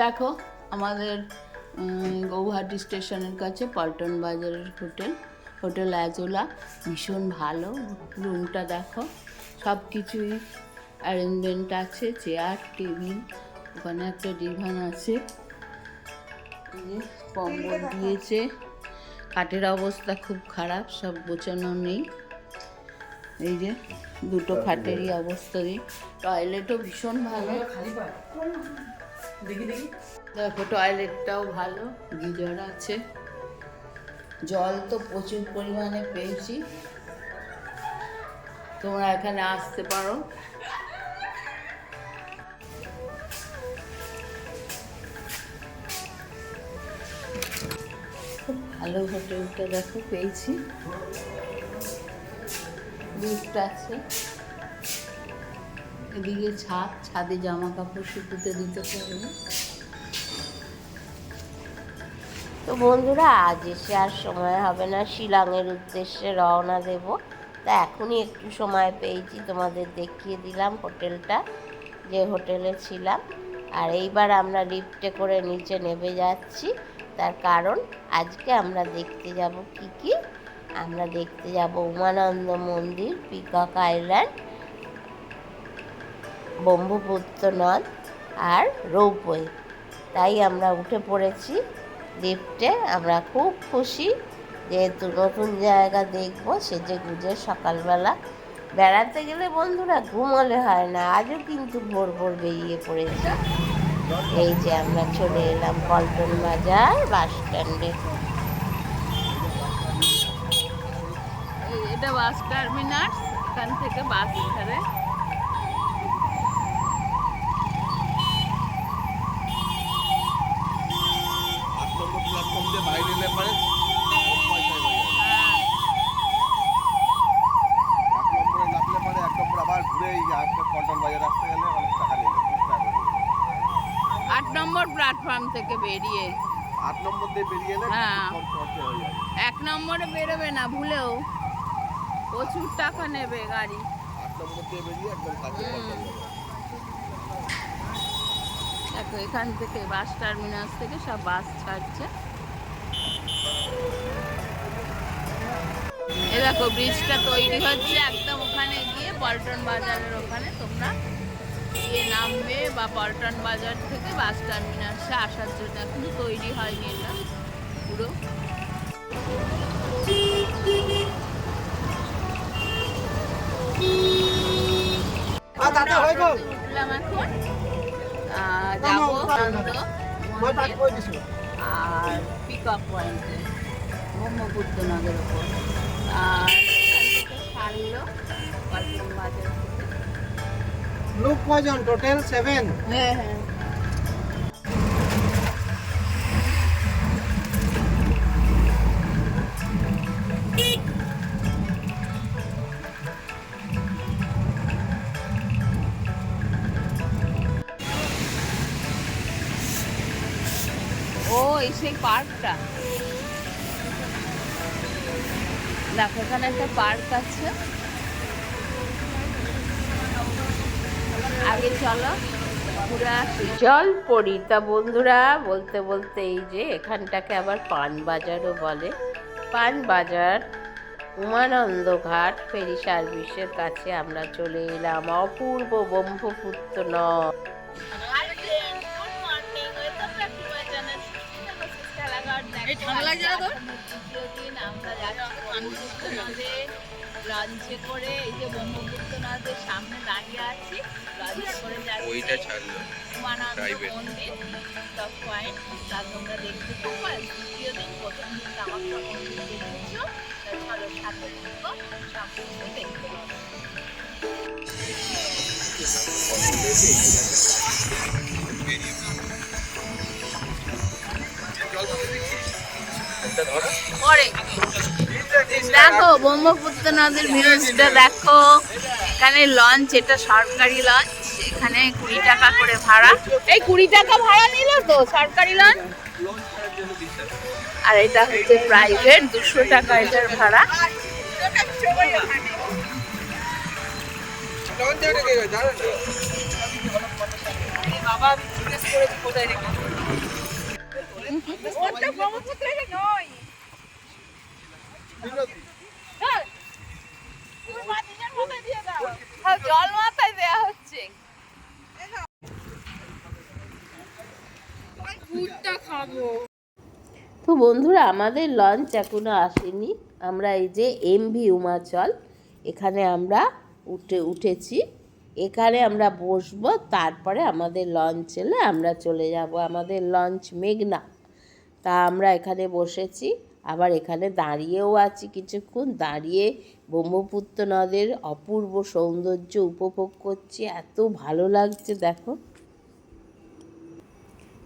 দেখো আমাদের গৌহাটি স্টেশনের কাছে পল্টন বাজারের হোটেল। হোটেল অ্যাজোলা ভীষণ ভালো। রুমটা দেখো সব কিছুই অ্যারেঞ্জমেন্ট আছে চেয়ার টেবিল ওখানে একটা ডিভান আছে। কম্বল দিয়েছে। খাটের অবস্থা খুব খারাপ সব গোছানো নেই। এই যে দুটো খাটেরই অবস্থা নেই। টয়লেটও ভীষণ ভালো। দেখো টয়লেটটাও ভালো গিজার আছে। জল তো প্রচুর পরিমাণে পেয়েছি। তোমরা এখানে আসতে পারো। খুব ভালো হোটেলটা দেখো, পেয়েছি। লিফট আছে। এদিকে ছাদ, ছাদে জামা কাপড় শুকুতে দিতে পারবে তো বন্ধুরা, আজ এসে আর সময় হবে না। শিলংয়ের উদ্দেশ্যে রওনা দেব। তা এখনই একটু সময় পেয়েছি, তোমাদের দেখিয়ে দিলাম হোটেলটা, যে হোটেলে ছিলাম। আর এইবার আমরা লিফটে করে নিচে নেমে যাচ্ছি। তার কারণ, আজকে আমরা দেখতে যাব কি কি? আমরা দেখতে যাব উমানন্দ মন্দির, পিকক আইল্যান্ড ব্রহ্মপুত্র নদ আর রৌপওয়ে তাই আমরা উঠে পড়েছি লিফটে। আমরা খুব খুশি যেহেতু নতুন জায়গা দেখব, সেজে গুজে সকালবেলা। বেড়াতে গেলে বন্ধুরা ঘুমালে হয় না, আজও কিন্তু ভোর ভোর বেরিয়ে পড়েছি। এই যে আমরা চলে এলাম পল্টন বাজার বাস স্ট্যান্ডে। এটা বাস টার্মিনাস, এখান থেকে বাস ধরে আট নম্বর প্ল্যাটফর্ম দিয়ে বাইরে এলে পরে কম পয়সায় হয়ে যাবে এক নম্বরে নামলে পরে এক নম্বর আবার ঘুরে এই আসতে পল্টন বাজার আসতে গেলে অনেক টাকা নেবে বিশ টাকা করে নেবে। আট নম্বর প্ল্যাটফর্ম থেকে বেরিয়ে আট নম্বর দিয়ে বেরিয়ে এলে হ্যাঁ। কম খরচে হয়ে যাবে এক নম্বরে বেরোবে না, ভুলেও। প্রচুর টাকা নেবে গাড়ি। দেখো, এখান থেকে বাস টার্মিনাস থেকে সব বাস ছাড়ছে। এ দেখো ব্রিজটা তৈরি হচ্ছে একদম ওখানে গিয়ে পল্টন বাজারের ওখানে। তোমরা গিয়ে নামবে বা পল্টন বাজার থেকে বাস টার্মিনাসে আসার জন্য। এখনও তৈরি হয়নি এটা, পুরো। আমরা অটোতে উঠলাম এখন। যাব আনন্দ। মন্দির আর পয়েন্টে ব্রহ্মপুত্র নদের ওপর আর থেকে। লোক কয়জন? টোটাল সেভেন হ্যাঁ হ্যাঁ। এই পার্কটা। দেখো, এখানে একটা পার্ক আছে। আগে চলো জল পড়ি, তা বন্ধুরা, বলতে বলতে এই যে এখানটাকে আবার পান বাজারও বলে। পান বাজার উমানন্দ ঘাট ফেরি সার্ভিসের কাছে আমরা চলে এলাম অপূর্ব ব্রহ্মপুত্র নদ লঞ্চে করে এই যে ব্রহ্মপুত্র নদের সামনে দাঁড়িয়ে আছি। লঞ্চে করে যাচ্ছি ওইটা ছাড়লো উমানন্দ মন্দির। টপ পয়েন্ট তা তোমরা দেখতে পাবো দ্বিতীয় দিন প্রথম দিন কামাখ্যা মন্দির দেখেছ। চলো সাথে থাকো। সব কিছু দেখতে পাবো। দেখো ব্রহ্মপুত্র নদীর ভিউজটা দেখো। এখানে লঞ্চ এটা সরকারি লঞ্চ এখানে কুড়ি টাকা করে ভাড়া। এই কুড়ি টাকা ভাড়া নিল তো, সরকারি লঞ্চ আর এটা হচ্ছে প্রাইভেট দুশো টাকা এটার ভাড়া। বাবা জল মাথায় দেওয়া হচ্ছে। তো বন্ধুরা আমাদের লঞ্চ এখনও আসেনি। আমরা এই যে এমভি উমাচল এখানে আমরা উঠে উঠেছি। এখানে আমরা বসবো তারপরে আমাদের লঞ্চ এলে আমরা চলে যাব। আমাদের লঞ্চ মেঘনা। তা আমরা এখানে বসেছি। আবার এখানে দাঁড়িয়েও আছি কিছুক্ষণ। দাঁড়িয়ে ব্রহ্মপুত্র নদের অপূর্ব সৌন্দর্য উপভোগ করছি, এত ভালো লাগছে, দেখো।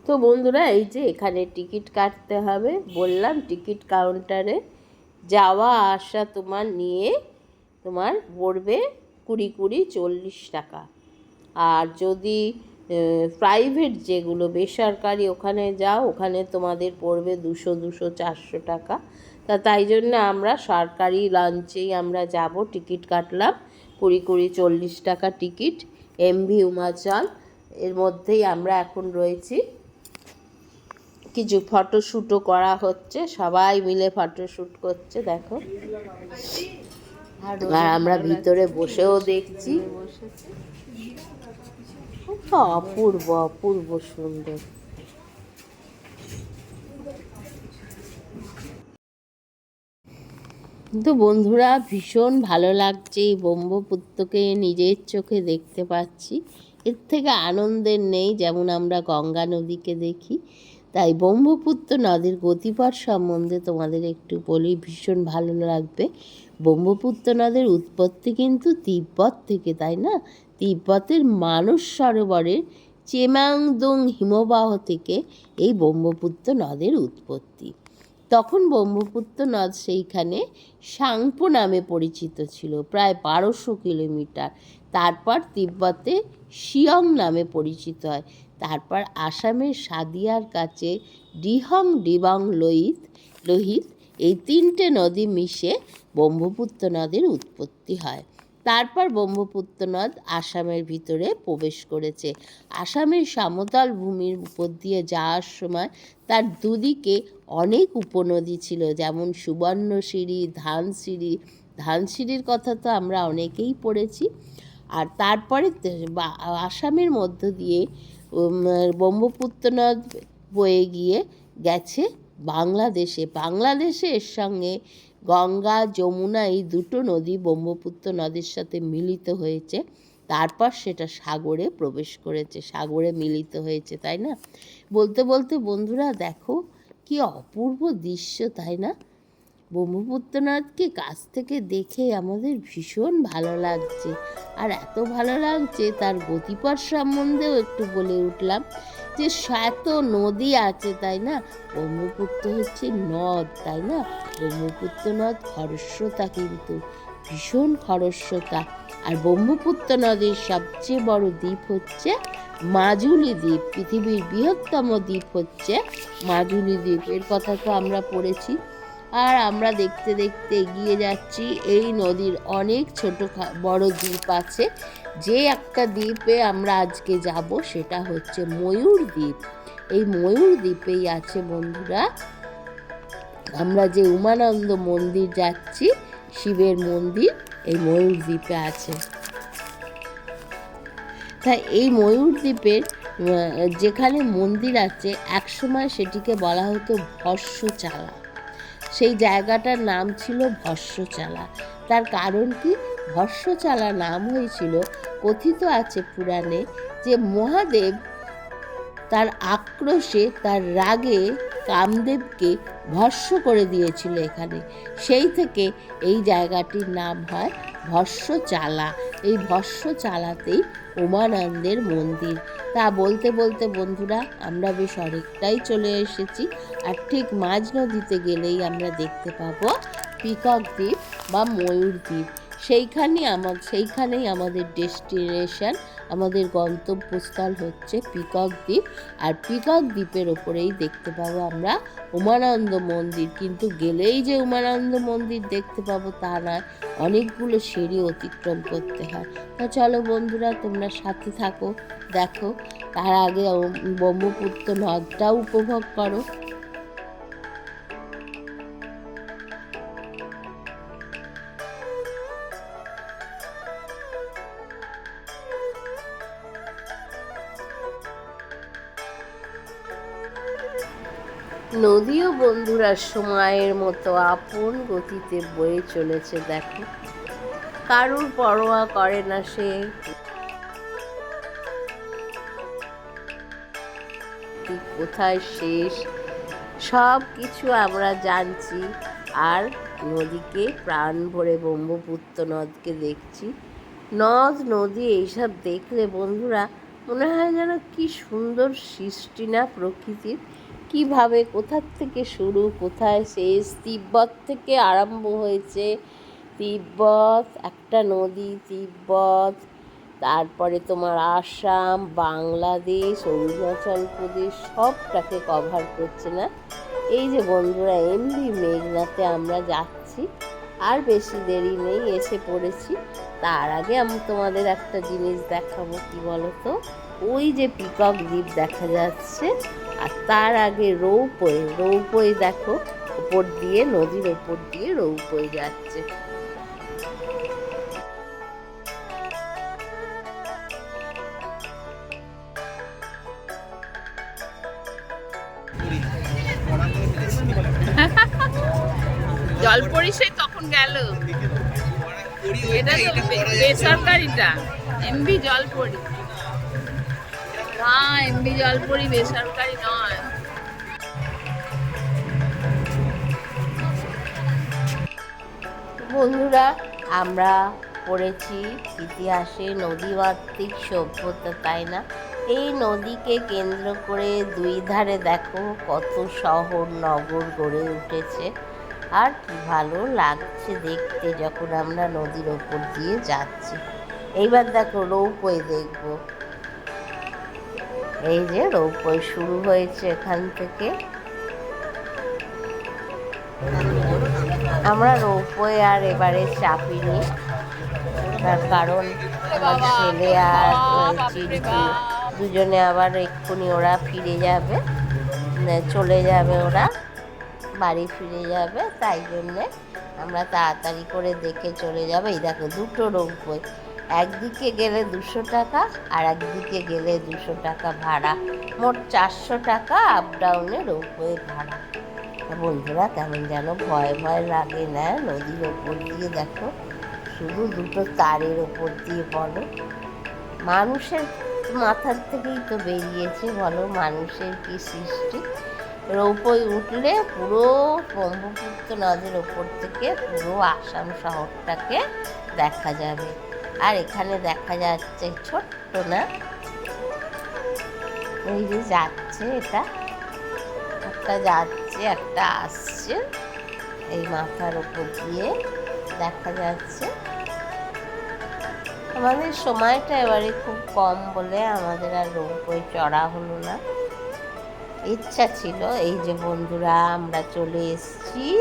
তো বন্ধুরা, এই যে এখানে টিকিট কাটতে হবে, বললাম টিকিট কাউন্টারে যাওয়া আসা তোমার নিয়ে তোমার পড়বে কুড়ি কুড়ি চল্লিশ টাকা। আর যদি প্রাইভেট যেগুলো বেসরকারি ওখানে যাও, ওখানে তোমাদের পড়বে দুশো দুশো চারশো টাকা। তা তাই জন্য আমরা সরকারি লঞ্চেই আমরা যাব টিকিট কাটলাম। কুড়ি কুড়ি চল্লিশ টাকা টিকিট এমভি উমাচল। এর মধ্যেই আমরা এখন রয়েছি। কিছু ফটোশ্যুটও করা হচ্ছে সবাই মিলে ফটোশ্যুট করছে দেখো। আর আমরা ভিতরে বসেও দেখছি। অপূর্ব অপূর্ব সুন্দর। কিন্তু বন্ধুরা ভীষণ ভালো লাগছে এই ব্রহ্মপুত্রকে নিজের চোখে দেখতে পাচ্ছি। এর থেকে আনন্দের নেই যেমন আমরা গঙ্গা নদীকে দেখি। তাই ব্রহ্মপুত্র নদীর গতিপথ সম্বন্ধে তোমাদের একটু বলি, ভীষণ ভালো লাগবে। ব্রহ্মপুত্র নদের উৎপত্তি কিন্তু তিব্বত থেকে, তাই না? তিব্বতের মানস সরোবরের চেমাংদং হিমবাহ থেকে এই ব্রহ্মপুত্র নদের উৎপত্তি। তখন ব্রহ্মপুত্র নদ সেইখানে সাংপো নামে পরিচিত ছিল, প্রায় বারোশো কিলোমিটার। তারপর তিব্বতে শিয়ং নামে পরিচিত হয়। তারপর আসামের সাদিয়ার কাছে ডিহং ডিবাং লোহিত লোহিত এই তিনটে নদী মিশে ব্রহ্মপুত্র নদের উৎপত্তি হয়। তারপর ব্রহ্মপুত্র নদ আসামের ভিতরে প্রবেশ করেছে। আসামের সমতল ভূমির উপর দিয়ে যাওয়ার সময় তার দুদিকে অনেক উপনদী ছিল, যেমন সুবর্ণশিরি ধানসিঁড়ি ধানসিঁড়ির কথা তো আমরা অনেকেই পড়েছি। আর তারপরে আসামের মধ্য দিয়ে ব্রহ্মপুত্র নদ বয়ে গিয়ে গেছে বাংলাদেশে। বাংলাদেশে এর সঙ্গে গঙ্গা, যমুনা এই দুটো নদী ব্রহ্মপুত্র নদীর সাথে মিলিত হয়েছে। তারপর সেটা সাগরে প্রবেশ করেছে। সাগরে মিলিত হয়েছে, তাই না? বলতে বলতে বন্ধুরা দেখো, কি অপূর্ব দৃশ্য, তাই না? ব্রহ্মপুত্রনাথকে কাছ থেকে দেখে আমাদের ভীষণ ভালো লাগছে। আর এত ভালো লাগছে, তার গতিপথ সম্বন্ধেও একটু বলে উঠলাম যে এত নদী আছে, তাই না? ব্রহ্মপুত্র হচ্ছে নদ, তাই না? ব্রহ্মপুত্র নদ খরস্রোতা কিন্তু, ভীষণ খরস্রোতা। আর ব্রহ্মপুত্র নদীর সবচেয়ে বড় দ্বীপ হচ্ছে মাজুলি দ্বীপ, পৃথিবীর বৃহত্তম দ্বীপ হচ্ছে মাজুলি দ্বীপ। এর কথা তো আমরা পড়েছি। আর আমরা দেখতে দেখতে এগিয়ে যাচ্ছি এই নদীর অনেক ছোট বড় দ্বীপ আছে। যে একটা দ্বীপে আমরা আজকে যাব সেটা হচ্ছে ময়ূর দ্বীপ। এই ময়ূর দ্বীপেই আছে বন্ধুরা, আমরা যে উমানন্দ মন্দির যাচ্ছি, শিবের মন্দির, এই ময়ূর দ্বীপে আছে। তাই এই ময়ূর দ্বীপের যেখানে মন্দির আছে, একসময় সেটিকে বলা হতো ভস্যচালা সেই জায়গাটার নাম ছিল ভস্যচালা তার কারণ কি? ভস্যচালা নাম হয়েছিল, কথিত আছে পুরাণে যে মহাদেব তার আক্রোশে, তার রাগে কামদেবকে ভস্য করে দিয়েছিল এখানে। সেই থেকে এই জায়গাটির নাম হয় ভস্যচালা এই ভস্যচালাতেই উমানন্দের মন্দির। তা বলতে বলতে বন্ধুরা, আমরা বেশ অনেকটাই চলে এসেছি আর ঠিক মাঝ নদীতে গেলেই আমরা দেখতে পাবো পিকক দ্বীপ বা ময়ূর দ্বীপ। সেইখানেই আমার সেইখানেই আমাদের ডেস্টিনেশন, আমাদের গন্তব্যস্থল হচ্ছে পিকক দ্বীপ। আর পিকক দ্বীপের ওপরেই দেখতে পাবো আমরা উমানন্দ মন্দির। কিন্তু গেলেই যে উমানন্দ মন্দির দেখতে পাবো তা নয়, অনেকগুলো সিঁড়ি অতিক্রম করতে হয়। তা চলো বন্ধুরা, তোমরা সাথে থাকো, দেখো। তার আগে ব্রহ্মপুত্র নদটাও উপভোগ করো। নদীও বন্ধুরা সময়ের মতো আপন গতিতে বয়ে চলেছে, দেখো। কারুর পরোয়া করে না সে। কোথায় শেষ? সব কিছু আমরা জানছি, আর নদীকে প্রাণ ভরে ব্রহ্মপুত্র নদকে দেখছি। নদ, নদী, এইসব দেখলে বন্ধুরা মনে হয় যেন কি সুন্দর সৃষ্টি না প্রকৃতির। কীভাবে কোথার থেকে শুরু, কোথায় শেষ, তিব্বত থেকে আরম্ভ হয়েছে। তিব্বত, একটা নদী, তিব্বত, তারপরে তোমার আসাম, বাংলাদেশ, অরুণাচল প্রদেশ, সবটাকে কভার করছে না। এই যে বন্ধুরা এমভি মেঘনাতে আমরা যাচ্ছি, আর বেশি দেরি নেই, এসে পড়েছি। তার আগে আমি তোমাদের একটা জিনিস দেখাবো, কি বলো তো ওই যে পিকক দ্বীপ দেখা যাচ্ছে আর তার আগে রৌপয়ে রৌপয়ে দেখো ওপর দিয়ে, নদীর ওপর দিয়ে রৌপয়ে যাচ্ছে। জলপরি সেই তখন গেল। এটা তো বেসরকারিটা, এমবি জলপরি। এমবি জলপরি বেসরকারি নয়। বন্ধুরা, আমরা পড়েছি ইতিহাসে নদীমাতৃক সভ্যতা, তাই না? এই নদীকে কেন্দ্র করে দুই ধারে দেখো কত শহর, নগর গড়ে উঠেছে। আর কি ভালো লাগছে দেখতে যখন আমরা নদীর ওপর দিয়ে যাচ্ছি। এইবার দেখো রৌপয়ে দেখব। এই যে রৌপয় শুরু হয়েছে এখান থেকে। আমরা রৌপয়ে আর এবারে চাপিনি। তার কারণ আমার ছেলে আর দুজনে আবার এক্ষুনি ওরা ফিরে যাবে। মানে চলে যাবে ওরা, বাড়ি ফিরে যাবে, তাই জন্যে আমরা তাড়াতাড়ি করে দেখে চলে যাব। এই দেখো দুটো রৌপয় একদিকে গেলে দুশো টাকা আর একদিকে গেলে দুশো টাকা ভাড়া। মোট চারশো টাকা আপ ডাউনে রৌপয়ে ভাড়া। বন্ধুরা, কেমন যেন ভয় ভয় লাগে না? নদীর ওপর দিয়ে দেখো, শুধু দুটো তারের ওপর দিয়ে বলো। মানুষের মাথার থেকেই তো বেরিয়েছে, বলো মানুষের কি সৃষ্টি? রৌপই উঠলে পুরো ব্রহ্মপুত্র নদের ওপর থেকে পুরো আসাম শহরটাকে দেখা যাবে। আর এখানে দেখা যাচ্ছে ছোট্ট না? এই যে যাচ্ছে এটা। একটা যাচ্ছে, একটা আসছে। এই মাথার উপর দিয়ে দেখা যাচ্ছে। আমাদের সময়টা এবারে খুব কম বলে আমাদের আর রোপওয়ে চড়া হলো না। ইচ্ছা ছিল, এই যে বন্ধুরা, আমরা চলে এসেছি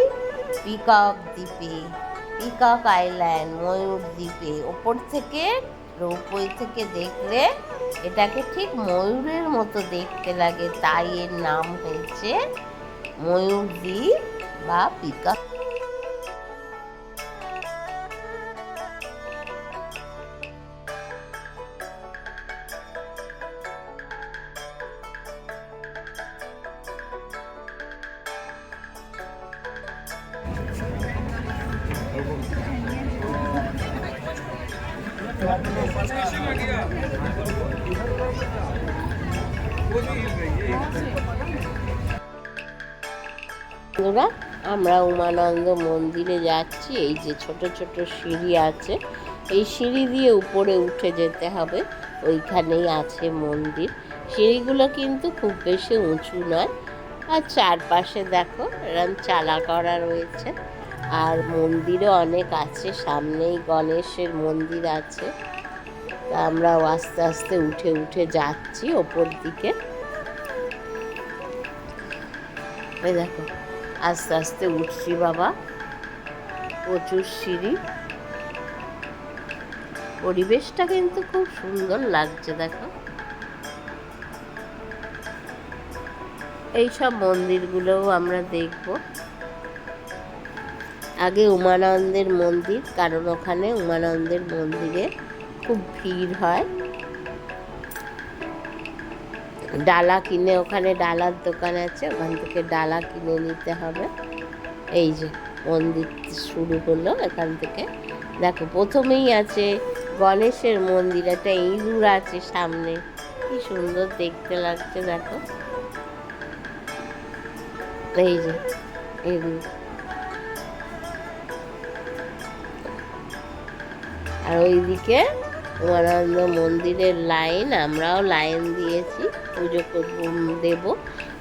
পিকক দ্বীপে। পিকক আইল্যান্ড ময়ূর দ্বীপে ওপর থেকে রোপওয়ে থেকে দেখলে এটাকে ঠিক ময়ূরের মতো দেখতে লাগে, তাই এর নাম হয়েছে ময়ূর দ্বীপ বা পিকক। আমরা উমানন্দ মন্দিরে যাচ্ছি। এই যে ছোট ছোট সিঁড়ি আছে, এই সিঁড়ি দিয়ে উপরে উঠে যেতে হবে। ওইখানেই আছে মন্দির। সিঁড়িগুলো কিন্তু খুব বেশি উঁচু নয়। আর চারপাশে দেখো, এরম চালা করা রয়েছে। আর মন্দিরও অনেক আছে, সামনেই গণেশের মন্দির আছে। তা আমরাও আস্তে আস্তে উঠে উঠে যাচ্ছি ওপর দিকে। দেখো আস্তে আস্তে উঠছি বাবা। প্রচুর সিঁড়ি। পরিবেশটা কিন্তু খুব সুন্দর লাগছে, দেখো। এইসব মন্দিরগুলোও আমরা দেখব। আগে উমানন্দের মন্দির, কারণ ওখানে উমানন্দের মন্দিরে খুব ভিড় হয়। ডালা কিনে, ওখানে ডালার দোকান আছে, ওখান থেকে ডালা কিনে নিতে হবে। এই যে মন্দির শুরু হলো এখান থেকে। দেখো, প্রথমেই আছে গণেশের মন্দির, একটা ইঁদুর আছে সামনে। কি সুন্দর দেখতে লাগছে, দেখো। এই যে ইঁদুর। আর ওইদিকে উমানন্দ মন্দিরের লাইন, আমরাও লাইন দিয়েছি, পুজো করব, দেব,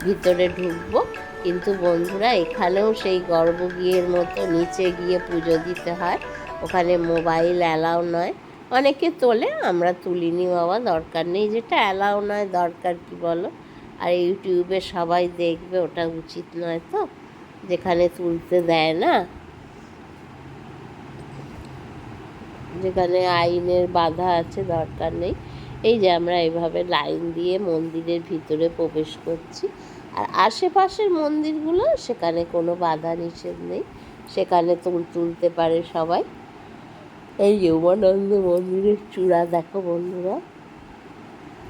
ভিতরে ঢুকবো। কিন্তু বন্ধুরা, এখানেও সেই গর্ভগৃহের মতো নিচে গিয়ে পুজো দিতে হয়। ওখানে মোবাইল অ্যালাউ নয়। অনেকে তোলে, আমরা তুলিনি বাবা, দরকার নেই। যেটা অ্যালাউ নয়, দরকার কি বলো? আর ইউটিউবে সবাই দেখবে, ওটা উচিত নয় তো? যেখানে তুলতে দেয় না যেখানে আইনের বাধা আছে, দরকার নেই। এই যে আমরা এইভাবে লাইন দিয়ে মন্দিরের ভিতরে প্রবেশ করছি। আর আশেপাশের মন্দিরগুলো, সেখানে কোনো বাধা নিষেধ নেই। সেখানে তুল তুলতে পারে সবাই। এই উমানন্দ মন্দিরের চূড়া দেখো বন্ধুরা।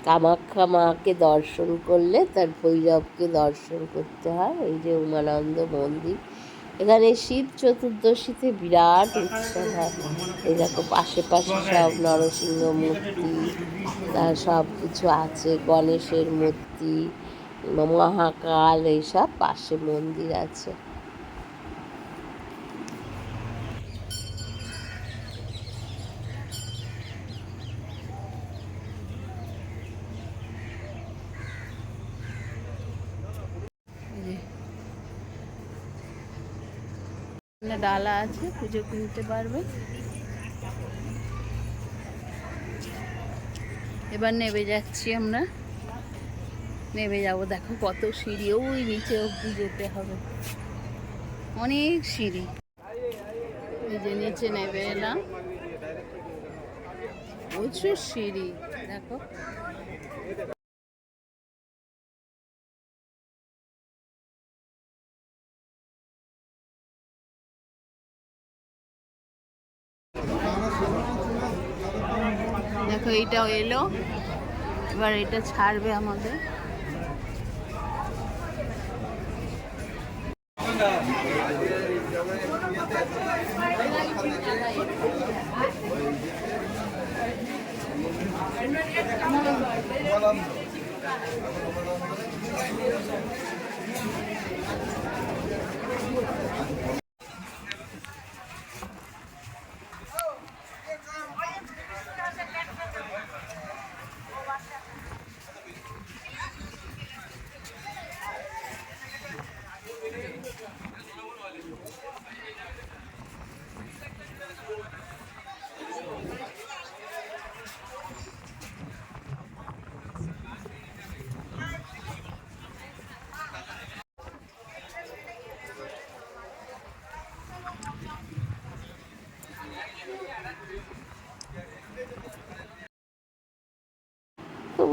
কামাখ্যা মাকে দর্শন করলে, তার ভৈরবকে দর্শন করতে হয়। এই যে উমানন্দ মন্দির। এখানে শিব চতুর্দশীতে বিরাট উৎসব হয়। এই দেখো পাশে পাশে সব নরসিংহ মূর্তি, তার সব কিছু আছে, গণেশের মূর্তি, মহাকাল, এইসব পাশে মন্দির আছে। এখানে ডালা আছে, পুজো কিনতে পারবে। এবার নেমে যাচ্ছি আমরা। নেমে যাব, দেখো কত সিঁড়ি, ওই নিচে অব্দি যেতে হবে। অনেক সিঁড়ি। এই যে নিচে নেমে এলাম। প্রচুর সিঁড়ি, দেখো। এইটাও এলো। এবার এটা ছাড়বে আমাদের।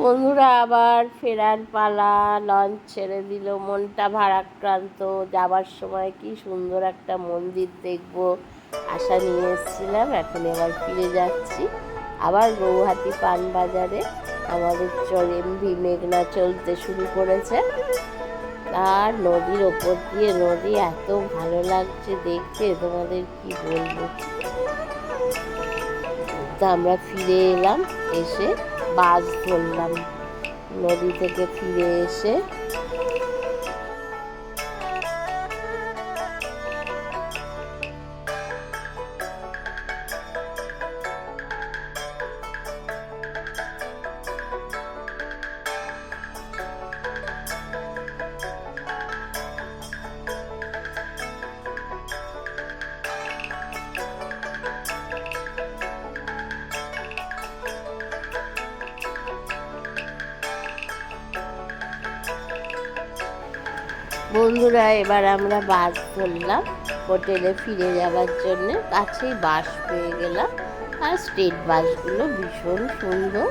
বন্ধুরা আবার ফেরার পালা লঞ্চ ছেড়ে দিল, মনটা ভারাক্রান্ত, যাবার সময় কি সুন্দর একটা মন্দির দেখব আশা নিয়ে এসেছিলাম, এখন এবার ফিরে যাচ্ছি। আবার গৌহাটি পানবাজারে আমাদের চল এমভি মেঘনা চলতে শুরু করেছে। আর নদীর ওপর দিয়ে নদী এত ভালো লাগছে দেখতে, তোমাদের কি বলব? তা আমরা ফিরে এলাম, এসে বাস ধরলাম। নদী থেকে ফিরে এসে বন্ধুরা, এবার আমরা বাস ধরলাম হোটেলে ফিরে যাওয়ার জন্য। কাছেই বাস পেয়ে গেলাম। আর স্টেট বাসগুলো ভীষণ সুন্দর।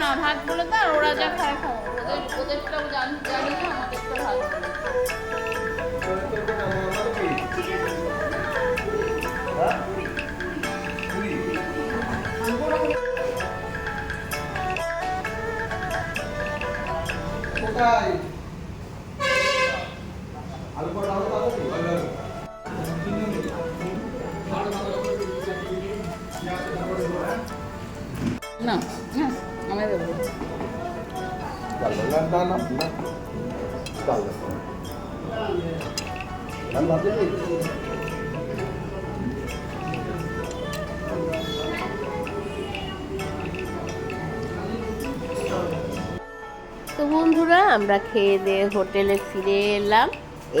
না ভাগ বলে দাও ওরা যা খায় খাও ওদের, ওদেরটাও জানি জানি না আমাদেরটা ভাগ বলে দাও। কোথায় তো বন্ধুরা, আমরা খেয়ে দিয়ে হোটেলে ফিরে এলাম।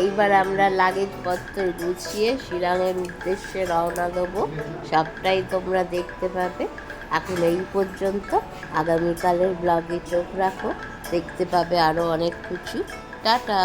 এইবার আমরা লাগেজপত্র গুছিয়ে শিলংয়ের উদ্দেশ্যে রওনা দেবো। সবটাই তোমরা দেখতে পাবে। এখন এই পর্যন্ত। আগামীকালের ব্লগে চোখ রাখো। দেখতে পাবে আরও অনেক কিছু। টাটা!